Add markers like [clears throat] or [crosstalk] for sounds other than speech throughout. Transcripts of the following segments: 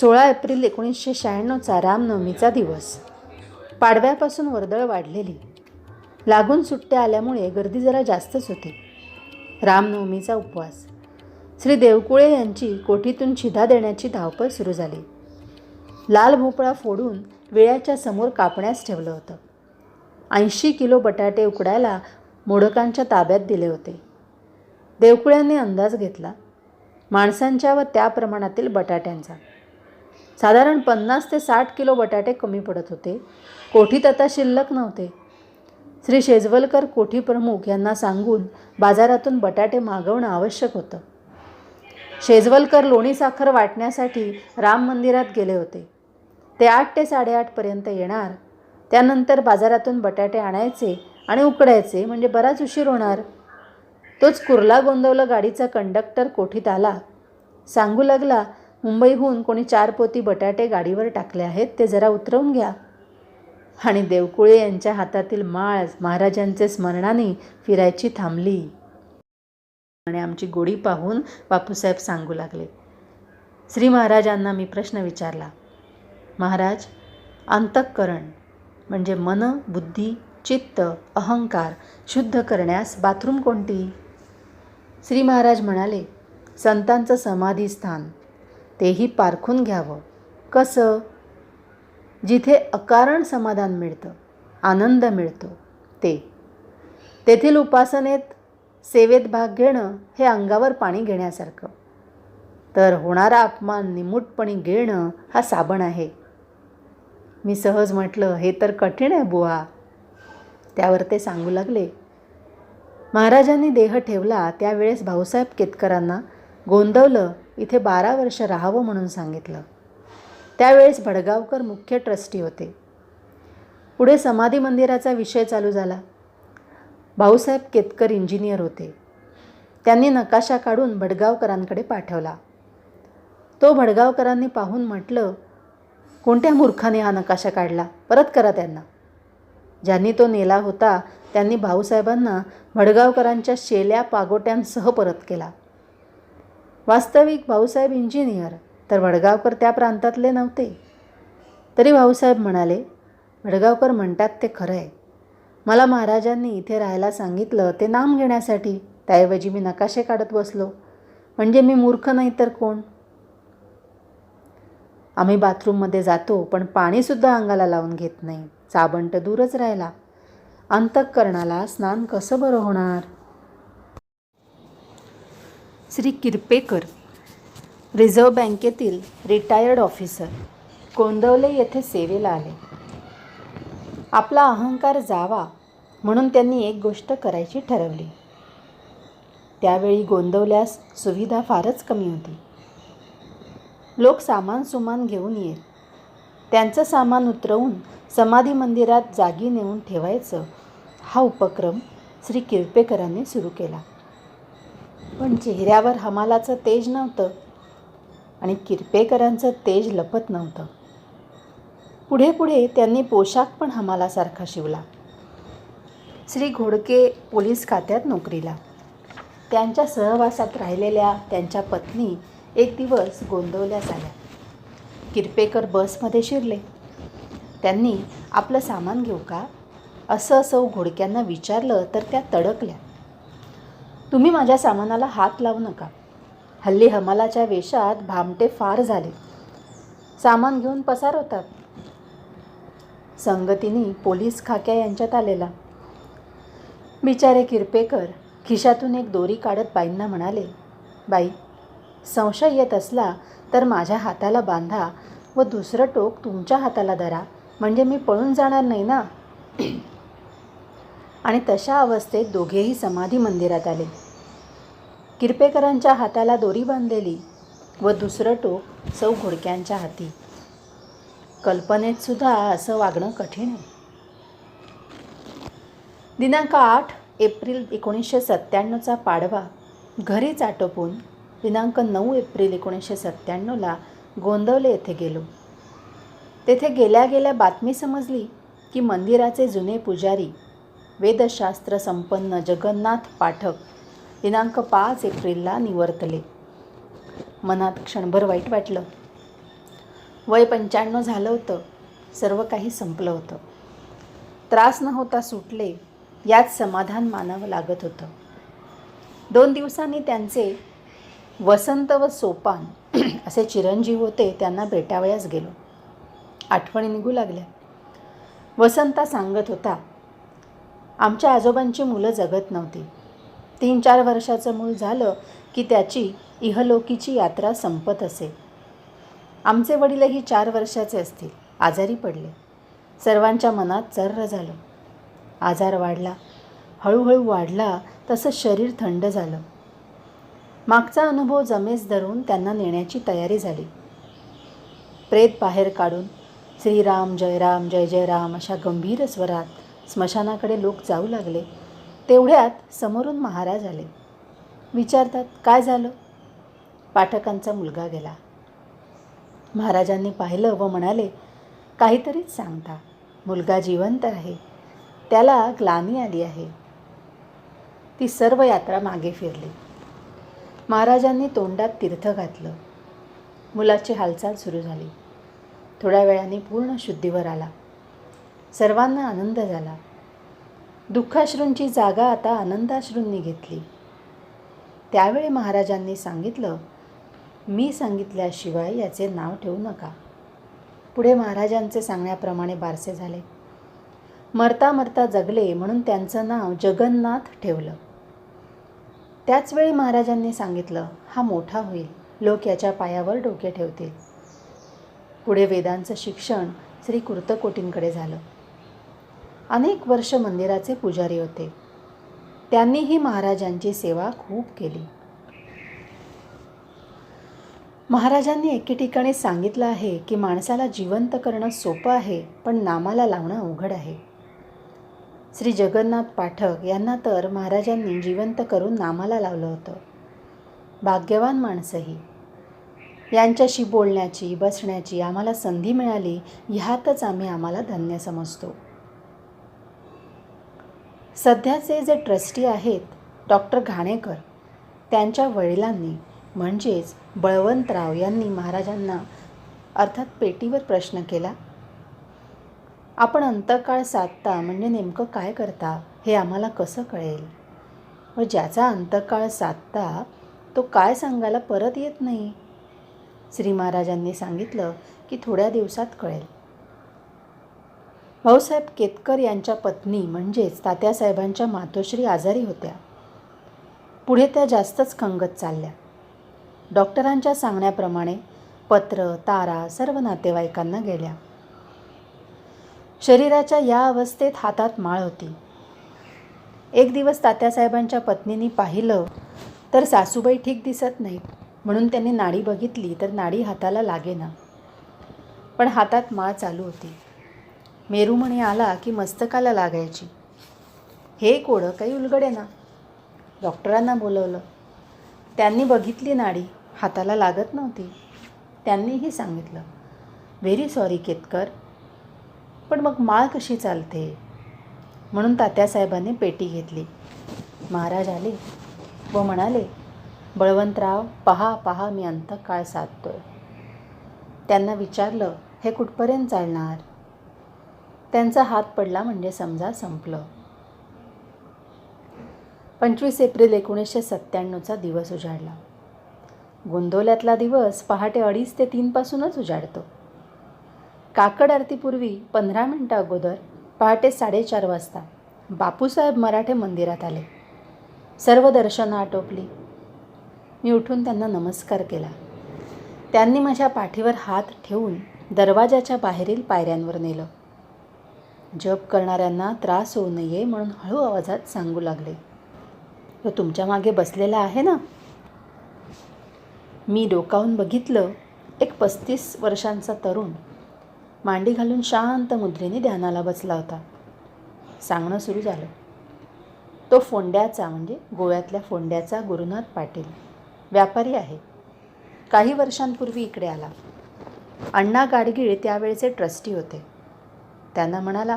सोळा एप्रिल एकोणीसशे शहाण्णवचा रामनवमीचा दिवस. पाडव्यापासून वर्दळ वाढलेली. लागून सुट्ट्या आल्यामुळे गर्दी जरा जास्तच होती. रामनवमीचा उपवास. श्री देवकुळे यांची कोठीतून शिधा देण्याची धावपळ सुरू झाली. लाल भोपळा फोडून विळ्याच्या समोर कापण्यास ठेवलं होतं. ऐंशी किलो बटाटे उकडायला मोडकांच्या ताब्यात दिले होते. देवकुळ्यांनी अंदाज घेतला. माणसांच्या व त्या प्रमाणातील बटाट्यांचा. साधारण पन्नास ते साठ किलो बटाटे कमी पडत होते. कोठीत आता शिल्लक नव्हते. श्री शेजवलकर कोठी प्रमुख यांना सांगून बाजारातून बटाटे मागवणं आवश्यक होतं. शेजवलकर लोणी साखर वाटण्यासाठी राम मंदिरात गेले होते. ते आठ ते साडेआठपर्यंत येणार. त्यानंतर बाजारातून बटाटे आणायचे आणि उकडायचे म्हणजे बराच उशीर होणार. तोच कुर्ला गोंदवला गाडीचा कंडक्टर कोठीत आला. सांगू लागला मुंबईहून कोणी चार पोती बटाटे गाडीवर टाकले आहेत ते जरा उतरवून घ्या. आणि देवकुळे यांच्या हातातील माळ महाराजांचे स्मरणाने फिरायची थांबली. आणि आमची गोडी पाहून बापूसाहेब सांगू लागले. श्री महाराजांना मी प्रश्न विचारला महाराज अंतःकरण म्हणजे मन बुद्धी चित्त अहंकार शुद्ध करण्यास बाथरूम कोणती? श्री महाराज म्हणाले संतांचं समाधी स्थान तेही पारखून घ्यावं. कसं? जिथे अकारण समाधान मिळतं आनंद मिळतो ते. तेथील उपासनेत सेवेत भाग घेणं हे अंगावर पाणी घेण्यासारखं. तर होणारा अपमान निमूटपणी घेणं हा साबण आहे. मी सहज म्हटलं हे तर कठीण आहे बुवा. त्यावर ते सांगू लागले. महाराजांनी देह ठेवला त्यावेळेस भाऊसाहेब केतकरांना गोंदवलं इथे बारा वर्ष राहावं म्हणून सांगितलं. त्यावेळेस भडगावकर मुख्य ट्रस्टी होते. पुढे समाधी मंदिराचा विषय चालू झाला. भाऊसाहेब केतकर इंजिनियर होते. त्यांनी नकाशा काढून भडगावकरांकडे पाठवला. तो भडगावकरांनी पाहून म्हटलं कोणत्या मूर्खाने हा नकाशा काढला? परत करा त्यांना. ज्यांनी तो नेला होता त्यांनी भाऊसाहेबांना भडगावकरांच्या शेल्या पागोट्यांसह परत केला. वास्तविक भाऊसाहेब इंजिनियर तर वडगावकर त्या प्रांतातले नव्हते. तरी भाऊसाहेब म्हणाले वडगावकर म्हणतात ते खरं आहे मला महाराजांनी इथे राहायला सांगितलं ते नाम घेण्यासाठी. त्याऐवजी मी नकाशे काढत बसलो. म्हणजे मी मूर्ख नाही तर कोण? आम्ही बाथरूममध्ये जातो पण पाणीसुद्धा अंगाला लावून घेत नाही. साबण तर दूरच राहिला. अंतःकरणाला स्नान कसं बरं होणार? श्री किरपेकर रिझर्व्ह बँकेतील रिटायर्ड ऑफिसर कोंदवले येथे सेवेला आले. आपला अहंकार जावा म्हणून त्यांनी एक गोष्ट करायची ठरवली. त्यावेळी गोंदवल्यास सुविधा फारच कमी होती. लोक सामान सुमान घेऊन येत. त्यांचं सामान उतरवून समाधी मंदिरात जागी नेऊन ठेवायचं हा उपक्रम श्री किरपेकरांनी सुरू केला. पण चेहऱ्यावर हमालाचं तेज नव्हतं आणि किरपेकरांचं तेज लपत नव्हतं. पुढे पुढे त्यांनी पोशाख पण हमालासारखा शिवला. श्री घोडके पोलीस खात्यात नोकरीला. त्यांच्या सहवासात राहिलेल्या त्यांच्या पत्नी एक दिवस गोंधवल्या झाल्या. किरपेकर बसमध्ये शिरले. त्यांनी आपलं सामान घेऊ का? असं असं घोडक्यांना विचारलं तर त्या तडकल्या. तुम्ही माझ्या सामानाला हात लावू नका. हल्ली हमालाच्या वेशात भामटे फार झाले. सामान घेऊन पसार होतात. संगतीने पोलीस खाक्या यांच्यात आलेला. बिचारे किरपेकर खिशातून एक दोरी काढत बाईंना म्हणाले बाई संशय येत असला तर माझ्या हाताला बांधा व दुसरं टोक तुमच्या हाताला धरा. म्हणजे मी पळून जाणार नाही ना? [clears throat] आणि तशा अवस्थेत दोघेही समाधी मंदिरात आले. किरपेकरांच्या हाताला दोरी बांधलेली व दुसरं टोक सौ घोडक्यांच्या हाती. कल्पनेत सुद्धा असं वागणं कठीण आहे. दिनांक आठ एप्रिल एकोणीसशे सत्त्याण्णवचा पाडवा. घरीच आटोपून दिनांक नऊ एप्रिल एकोणीसशे सत्त्याण्णवला गोंदवले येथे गेलो. तेथे गेल्या गेल्या बातमी समजली की मंदिराचे जुने पुजारी वेदशास्त्र संपन्न जगन्नाथ पाठक दिनांक पाच एप्रिलला निवर्तले. मनात क्षणभर वाईट वाटलं. वय पंच्याण्णव झालं होतं. सर्व काही संपलं होतं. त्रास न होता सुटले यात समाधान मानावं लागत होतं. दोन दिवसांनी त्यांचे वसंत व सोपान [clears throat] असे चिरंजीव होते त्यांना भेटावयास गेलो. आठवणी निघू लागल्या. वसंता सांगत होता आमच्या आजोबांची मुलं जगत नव्हती. तीन चार वर्षाचं मूल झालं की त्याची इहलोकीची यात्रा संपत असे. आमचे वडीलही चार वर्षाचे असतील. आजारी पडले. सर्वांच्या मनात चर्र झालं. आजार वाढला. हळूहळू वाढला तसं शरीर थंड झालं. मागचा अनुभव जमेस धरून त्यांना नेण्याची तयारी झाली. प्रेत बाहेर काढून श्रीराम जयराम जय जय राम अशा गंभीर स्वरात स्मशानाकडे लोक जाऊ लागले. तेवढ्यात समोरून महाराज आले. विचारतात काय झालं? पाठकांचा मुलगा गेला. महाराजांनी पाहिलं व म्हणाले काहीतरीच सांगता. मुलगा जिवंत आहे. त्याला ग्लानी आली आहे. ती सर्व यात्रा मागे फिरली. महाराजांनी तोंडात तीर्थ घातलं. मुलाची हालचाल सुरू झाली. थोड्या वेळाने पूर्ण शुद्धीवर आला. सर्वांना आनंद झाला. दुःखाश्रूंची जागा आता आनंदाश्रूंनी घेतली. त्यावेळी महाराजांनी सांगितलं मी सांगितल्याशिवाय याचे नाव ठेवू नका. पुढे महाराजांचे सांगण्याप्रमाणे बारसे झाले. मरता मरता जगले म्हणून त्यांचं नाव जगन्नाथ ठेवलं. त्याचवेळी महाराजांनी सांगितलं हा मोठा होईल. लोक याच्या पायावर डोके ठेवतील. पुढे वेदांचं शिक्षण श्री कुर्तकोटींकडे झालं. अनेक वर्ष मंदिराचे पुजारी होते. त्यांनीही महाराजांची सेवा खूप केली. महाराजांनी एके ठिकाणी सांगितलं आहे की माणसाला जिवंत करणं सोपं आहे पण नामाला लावणं अवघड आहे. श्री जगन्नाथ पाठक यांना तर महाराजांनी जिवंत करून नामाला लावलं होतं. भाग्यवान माणसंही. यांच्याशी बोलण्याची बसण्याची आम्हाला संधी मिळाली ह्यातच आम्ही आम्हाला धन्य समजतो. सध्याचे जे ट्रस्टी आहेत डॉक्टर घाणेकर त्यांच्या वडिलांनी म्हणजेच बळवंतराव यांनी महाराजांना अर्थात पेटीवर प्रश्न केला आपण अंतकाळ साधता म्हणजे नेमकं काय करता हे आम्हाला कसं कळेल? व ज्याचा अंतकाळ साधता तो काय सांगायला परत येत नाही? श्री महाराजांनी सांगितलं की थोड्या दिवसात कळेल. भाऊसाहेब केतकर यांच्या पत्नी म्हणजेच तात्यासाहेबांच्या मातोश्री आजारी होत्या. पुढे त्या जास्तच खंगत चालल्या. डॉक्टरांच्या सांगण्याप्रमाणे पत्र तारा सर्व नातेवाईकांना गेल्या. शरीराच्या या अवस्थेत हातात माळ होती. एक दिवस तात्यासाहेबांच्या पत्नीने पाहिलं तर सासूबाई ठीक दिसत नाहीत म्हणून त्यांनी नाडी बघितली तर नाडी हाताला लागेना. पण हातात माळ चालू होती. मेरूमणी आला की मस्तकाला लागायची. हे कोडं काही उलगडे ना? डॉक्टरांना बोलवलं. त्यांनी बघितली नाडी हाताला लागत नव्हती. त्यांनीही सांगितलं. Very sorry Ketkar. पण मग माळ कशी चालते? म्हणून तात्यासाहेबांनी पेटी घेतली. महाराज आले व म्हणाले बळवंतराव पहा पहा मी अंतकाळ साधतोय त्यांना विचारलं हे कुठपर्यंत चालणार त्यांचा हात पडला म्हणजे समजा संपलं. पंचवीस एप्रिल एकोणीसशे सत्त्याण्णवचा दिवस उजाडला. गोंदवल्यातला दिवस पहाटे अडीच ते तीनपासूनच उजाडतो. काकड आरतीपूर्वी पंधरा मिनटं अगोदर पहाटे साडेचार वाजता बापूसाहेब मराठे मंदिरात आले. सर्व दर्शनं आटोपली. मी उठून त्यांना नमस्कार केला. त्यांनी माझ्या पाठीवर हात ठेवून दरवाजाच्या बाहेरील पायऱ्यांवर नेलं. जप करणाऱ्यांना त्रास होऊ नये म्हणून हळू आवाजात सांगू लागले. तो तुमच्या मागे बसलेला आहे ना? मी डोकावून बघितलं. एक पस्तीस वर्षांचा तरुण. मांडी घालून शांत मुद्रेने ध्यानाला बसला होता. सांगणं सुरू झालं. तो फोंड्याचा म्हणजे गोव्यातल्या फोंड्याचा गुरुनाथ पाटील. व्यापारी आहे. काही वर्षांपूर्वी इकडे आला. अण्णा गाडगीळ त्यावेळेचे ट्रस्टी होते. त्यांना म्हणाला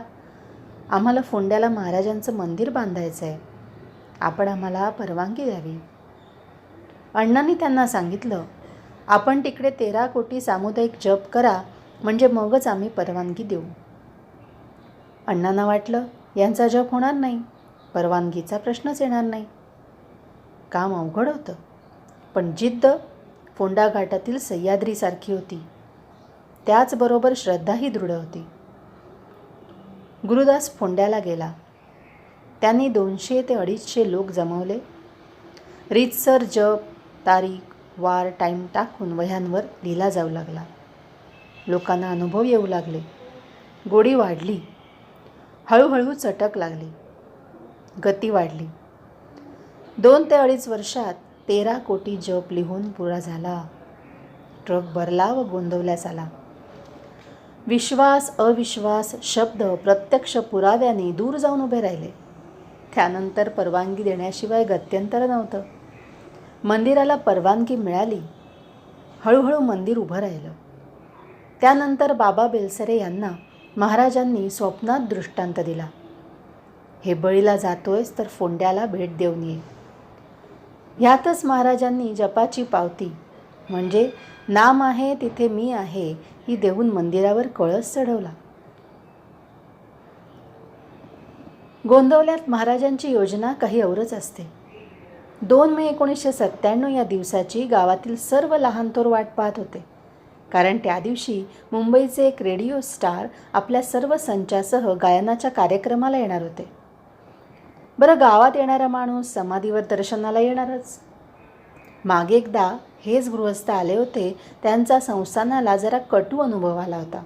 आम्हाला फोंड्याला महाराजांचं मंदिर बांधायचं आहे आपण आम्हाला परवानगी द्यावी. अण्णांनी त्यांना सांगितलं आपण तिकडे तेरा कोटी सामुदायिक जप करा म्हणजे मगच आम्ही परवानगी देऊ. अण्णांना वाटलं यांचा जप होणार नाही. परवानगीचा प्रश्नच येणार नाही. काम अवघड होतं पण जिद्द फोंडा घाटातील सह्याद्रीसारखी होती. त्याचबरोबर श्रद्धाही दृढ होती. गुरुदास फोंड्याला गेला. त्यांनी दोनशे ते अडीचशे लोक जमवले. रीतसर जप तारीख वार टाईम टाकून वह्यांवर लिहिला जाऊ लागला. लोकांना अनुभव येऊ लागले. गोडी वाढली. हळूहळू चटक लागली. गती वाढली. दोन ते अडीच वर्षात तेरा कोटी जप लिहून पुरा झाला. ट्रक भरला व गोंदवल्यास आला. विश्वास अविश्वास शब्द प्रत्यक्ष पुराव्याने दूर जाऊन उभे राहिले. त्यानंतर परवानगी देण्याशिवाय गत्यंतर नव्हतं. मंदिराला परवानगी मिळाली. हळूहळू मंदिर उभं राहिलं. त्यानंतर बाबा बेलसरे यांना महाराजांनी स्वप्नात दृष्टांत दिला. हे बळीला जातोयस तर फोंड्याला भेट देऊन ये. ह्यातच महाराजांनी जपाची पावती म्हणजे नाम आहे तिथे मी आहे ही देऊन मंदिरावर कळस चढवला. गोंदवल्यात महाराजांची योजना काही औरच असते. दोन मे एकोणीसशे सत्त्याण्णव या दिवसाची गावातील सर्व लहानथोर वाट पाहत होते. कारण त्या दिवशी मुंबईचे एक रेडिओ स्टार आपल्या सर्व संचासह गायनाच्या कार्यक्रमाला येणार होते. बरं गावात येणारा माणूस समाधीवर दर्शनाला येणारच. मागे एकदा हेच गृहस्थ आले होते त्यांचा संस्थानाला जरा कटू अनुभव आला होता.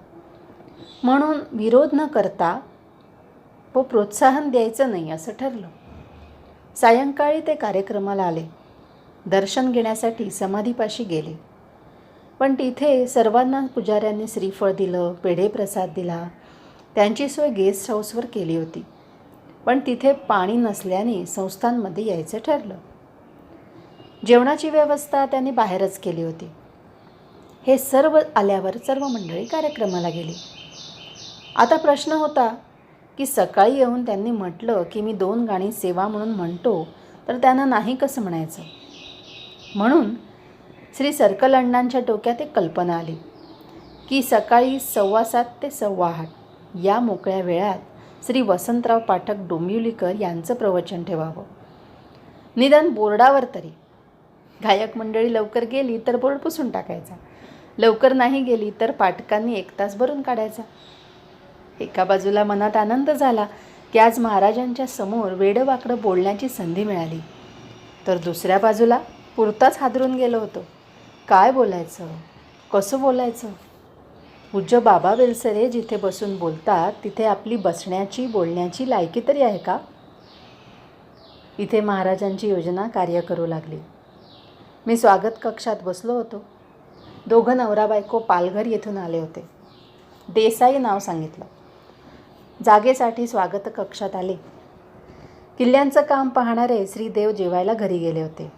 म्हणून विरोध न करता व प्रोत्साहन द्यायचं नाही असं ठरलं. सायंकाळी ते कार्यक्रमाला आले. दर्शन घेण्यासाठी समाधीपाशी गेले. पण तिथे सर्वांना पुजाऱ्यांनी श्रीफळ दिलं पेढे प्रसाद दिला. त्यांची सोय गेस्ट हाऊसवर केली होती. पण तिथे पाणी नसल्याने संस्थांमध्ये यायचं ठरलं. जेवणाची व्यवस्था त्यांनी बाहेरच केली होती. हे सर्व आल्यावर सर्व मंडळी कार्यक्रमाला गेली. आता प्रश्न होता की सकाळी येऊन त्यांनी म्हटलं की मी दोन गाणी सेवा म्हणून म्हणतो तर त्यांना नाही कसं म्हणायचं? म्हणून श्री सर्कल अण्णांच्या डोक्यात एक कल्पना आली की सकाळी सव्वा सात ते सव्वा आठ या मोकळ्या वेळात श्री वसंतराव पाठक डोंबिवलीकर यांचं प्रवचन ठेवावं. निदान बोर्डावर तरी गायक मंडळी लवकर गेली तर बोर्ड पुसून टाकायचा. लवकर नाही गेली तर पाठकांनी एक तास भरून काढायचा. एका बाजूला मनात आनंद झाला की आज महाराजांच्या समोर वेडवाकडं बोलण्याची संधी मिळाली. तर दुसऱ्या बाजूला पुरताच हादरून गेलो होतो. काय बोलायचं? कसं बोलायचं? पूज्य बाबा बेलसरे जिथे बसून बोलतात तिथे आपली बसण्याची बोलण्याची लायकी तरी आहे का? इथे महाराजांची योजना कार्य करू लागली. मी स्वागत कक्षात बसलो होतो. दोघं नवरा बायको पालघर येथून आले होते. देसाई नाव सांगितलं. जागेसाठी स्वागत कक्षात आले. किल्ल्यांचं काम पाहणारे श्रीदेव जेवायला घरी गेले होते.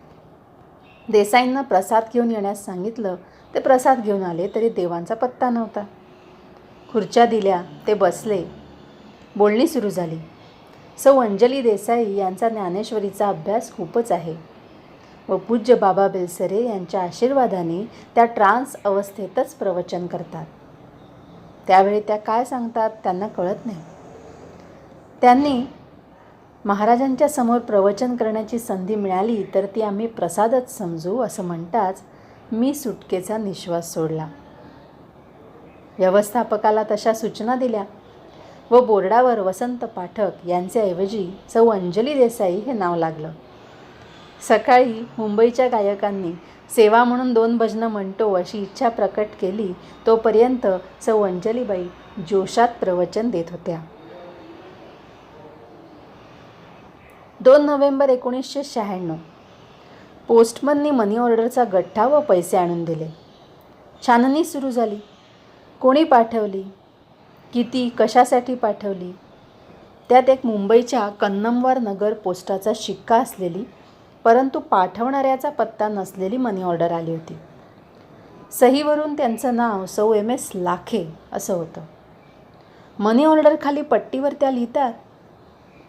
देसाईंना प्रसाद घेऊन येण्यास सांगितलं ते प्रसाद घेऊन आले तरी देवांचा पत्ता नव्हता. खुर्च्या दिल्या ते बसले. बोलणी सुरू झाली. सौ अंजली देसाई यांचा ज्ञानेश्वरीचा अभ्यास खूपच आहे. व पूज्य बाबा बेलसरे यांच्या आशीर्वादाने त्या ट्रान्स अवस्थेतच प्रवचन करतात. त्यावेळी त्या काय सांगतात त्यांना कळत नाही. त्यांनी महाराजांच्या समोर प्रवचन करण्याची संधी मिळाली तर ती आम्ही प्रसादच समजू असं म्हणताच मी सुटकेचा निश्वास सोडला. व्यवस्थापकाला तशा सूचना दिल्या व बोर्डावर वसंत पाठक यांच्याऐवजी सौ अंजली देसाई हे नाव लागलं. सकाळी मुंबईच्या गायकांनी सेवा म्हणून दोन भजनं म्हणतो अशी इच्छा प्रकट केली तोपर्यंत सौ अंजलीबाई जोशात प्रवचन देत होत्या. दोन नोव्हेंबर एकोणीसशे शहाण्णव. पोस्टमननी मनी ऑर्डरचा गठ्ठा व पैसे आणून दिले. छाननी सुरू झाली. कोणी पाठवली? किती? कशासाठी पाठवली? त्यात एक मुंबईच्या कन्नमवार नगर पोस्टाचा शिक्का असलेली परंतु पाठवणाऱ्याचा पत्ता नसलेली मनी ऑर्डर आली होती. सहीवरून त्यांचं नाव सौ एम एस लाखे असं होतं. मनी ऑर्डर खाली पट्टीवर त्या लिहितात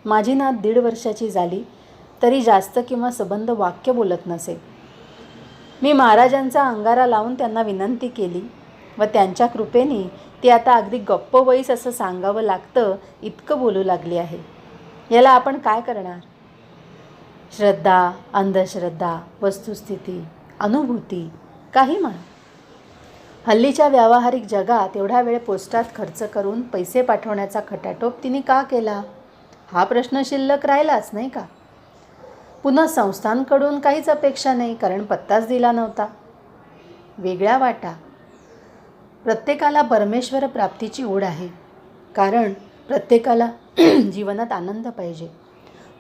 माझी नात दीड वर्षाची झाली तरी जास्त किंवा सबंध वाक्य बोलत नसे. मी महाराजांचा अंगारा लावून त्यांना विनंती केली व त्यांच्या कृपेने ती आता अगदी गप्प वैस असं सांगावं लागतं इतकं बोलू लागली आहे. याला आपण काय करणार? श्रद्धा अंधश्रद्धा वस्तुस्थिती अनुभूती काही म्हणा. हल्लीच्या व्यावहारिक जगात एवढा वेळ पोस्टात खर्च करून पैसे पाठवण्याचा खटाटोप तिने का केला? हा प्रश्न शिल्लक राहिलाच नाही का? पुन्हा संस्थांकडून काहीच अपेक्षा नाही कारण पत्ताच दिला नव्हता. वेगळ्या वाटा. प्रत्येकाला परमेश्वर प्राप्तीची ओढ आहे. कारण प्रत्येकाला [clears throat] जीवनात आनंद पाहिजे.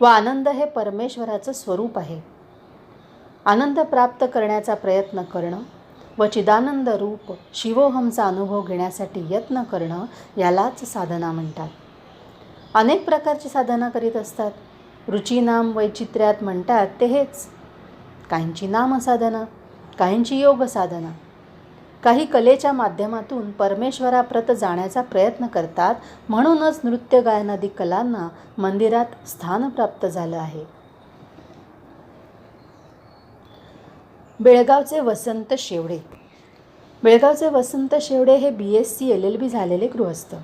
व आनंद हे परमेश्वराचं स्वरूप आहे. आनंद प्राप्त करण्याचा प्रयत्न करणं व चिदानंद रूप शिवोहमचा अनुभव घेण्यासाठी यत्न करणं यालाच साधना म्हणतात. अनेक प्रकारची साधना करीत असतात. रुचीनाम वैचित्र्यात म्हणतात ते हेच काहींची नामसाधना काहींची योग साधना काही कलेच्या माध्यमातून परमेश्वराप्रत जाण्याचा प्रयत्न करतात म्हणूनच नृत्य गायनादी कलांना मंदिरात स्थान प्राप्त झालं आहे. बेळगावचे वसंत शेवडे. बेळगावचे वसंत शेवडे हे B S C L L B झालेले गृहस्थ.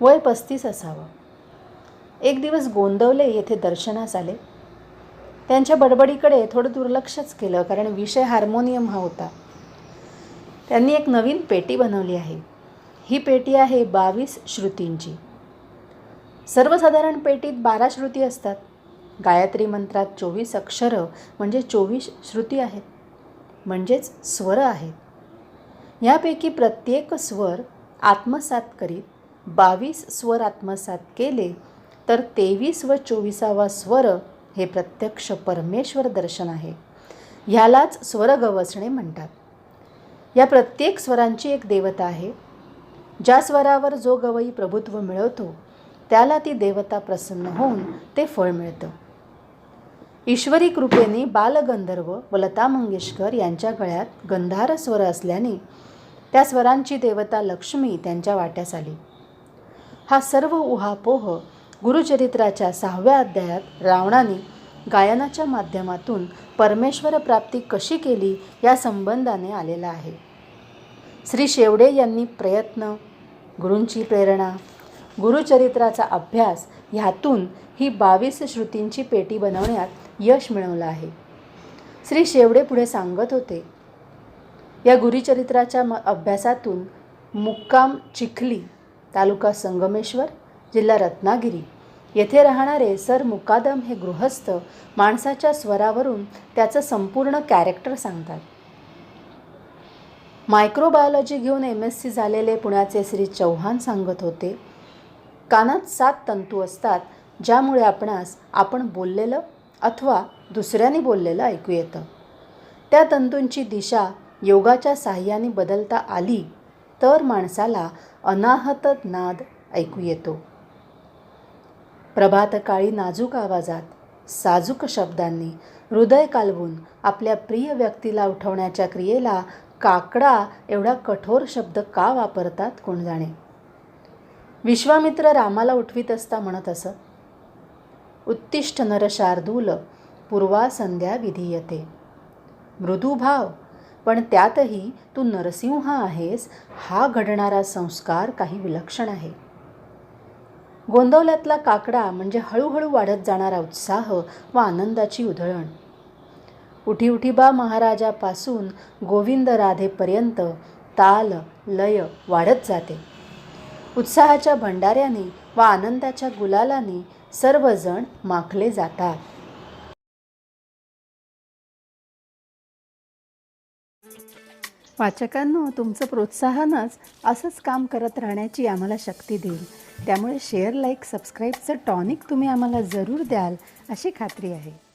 वय पस्तीस असावं. एक दिवस गोंदवले येथे दर्शनास आले. त्यांच्या बडबडीकडे थोडं दुर्लक्षच केलं कारण विषय हार्मोनियम हा होता. त्यांनी एक नवीन पेटी बनवली आहे. ही पेटी आहे बावीस श्रुतींची. सर्वसाधारण पेटीत बारा श्रुती असतात. गायत्री मंत्रात चोवीस अक्षरं म्हणजे चोवीस श्रुती आहेत. म्हणजेच स्वर आहेत. यापैकी प्रत्येक स्वर आत्मसात करीत बावीस स्वर आत्मसात केले तर तेवीस व चोवीसावा स्वर हे प्रत्यक्ष परमेश्वर दर्शन आहे. ह्यालाच स्वर गवसणे म्हणतात. या प्रत्येक स्वरांची एक देवता आहे. ज्या स्वरावर जो गवई प्रभुत्व मिळवतो त्याला ती देवता प्रसन्न होऊन ते फळ मिळतं. ईश्वरी कृपेने बालगंधर्व व लता मंगेशकर यांच्या गळ्यात गंधार स्वर असल्याने त्या स्वरांची देवता लक्ष्मी त्यांच्या वाट्यास आली. हा सर्व उहापोह गुरुचरित्राच्या सहाव्या अध्यायात रावणाने गायनाच्या माध्यमातून परमेश्वर प्राप्ती कशी केली या संबंधाने आलेला आहे. श्री शेवडे यांनी प्रयत्न गुरूंची प्रेरणा गुरुचरित्राचा अभ्यास ह्यातून ही बावीस श्रुतींची पेटी बनवण्यात यश मिळवलं आहे. श्री शेवडे पुढे सांगत होते या गुरुचरित्राच्या म अभ्यासातून मुक्काम चिखली तालुका संगमेश्वर जिल्हा रत्नागिरी येथे राहणारे सर मुकादम हे गृहस्थ माणसाच्या स्वरावरून त्याचं संपूर्ण कॅरेक्टर सांगतात. मायक्रोबायोलॉजी घेऊन एम एस सी झालेले पुण्याचे श्री चौहान सांगत होते कानात सात तंतू असतात ज्यामुळे आपणास आपण बोललेलं अथवा दुसऱ्याने बोललेलं ऐकू येतं. त्या तंतूंची दिशा योगाच्या साह्याने बदलता आली तर माणसाला अनाहत नाद ऐकू येतो. प्रभातकाळी नाजूक आवाजात साजूक शब्दांनी हृदय कालवून आपल्या प्रिय व्यक्तीला उठवण्याच्या क्रियेला काकडा एवढा कठोर शब्द का वापरतात कोण जाणे विश्वामित्र रामाला उठवीत असता म्हणत असत उत्तिष्ठ नरशार्दूल पूर्वा संध्या विधीयते. मृदू भाव पण त्यातही तू नरसिंह आहेस हा घडणारा संस्कार काही विलक्षण आहे. गोंदवल्यातला काकडा म्हणजे हळूहळू वाढत जाणारा उत्साह व आनंदाची उधळण. उठी उठीबा महाराजापासून गोविंद राधेपर्यंत ताल लय वाढत जाते. उत्साहाच्या भंडाऱ्याने व आनंदाच्या गुलालाने सर्वजण माखले जातात. वाचकांनो तुमचं प्रोत्साहनच असंच काम करत राहण्याची आम्हाला शक्ती देईल. त्यामुळे शेअर लाईक सबस्क्राईबचं टॉनिक तुम्ही आम्हाला जरूर द्याल अशी खात्री आहे.